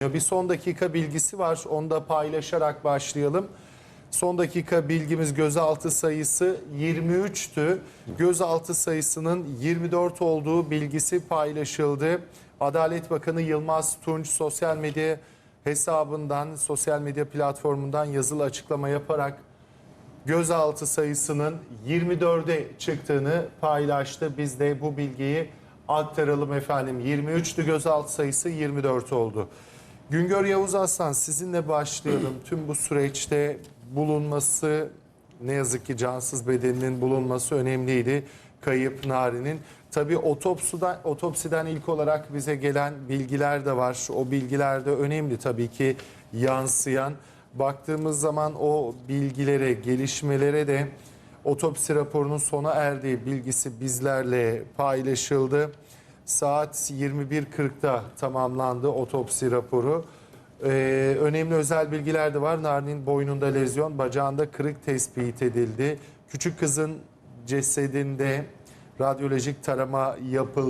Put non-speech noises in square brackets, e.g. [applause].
Bir son dakika bilgisi var. Onu da paylaşarak başlayalım. Son dakika bilgimiz gözaltı sayısı 23'tü. Gözaltı sayısının 24 olduğu bilgisi paylaşıldı. Adalet Bakanı Yılmaz Tunç sosyal medya hesabından, sosyal medya platformundan yazılı açıklama yaparak gözaltı sayısının 24'e çıktığını paylaştı. Biz de bu bilgiyi aktaralım efendim. 23'tü gözaltı sayısı 24 oldu. Güngör Yavuz Aslan sizinle başlayalım. [clears throat] Tüm bu süreçte bulunması ne yazık ki cansız bedeninin bulunması önemliydi. Kayıp Nari'nin. Tabii otopsiden, otopsiden ilk olarak bize gelen bilgiler de var. O bilgiler de önemli tabii ki yansıyan. Baktığımız zaman o bilgilere, gelişmelere de otopsi raporunun sona erdiği bilgisi bizlerle paylaşıldı. Saat 21.40'da tamamlandı otopsi raporu. Ee, önemli özel bilgiler de var. Nari'nin boynunda lezyon, bacağında kırık tespit edildi. Küçük kızın cesedinde radyolojik tarama yapıldı.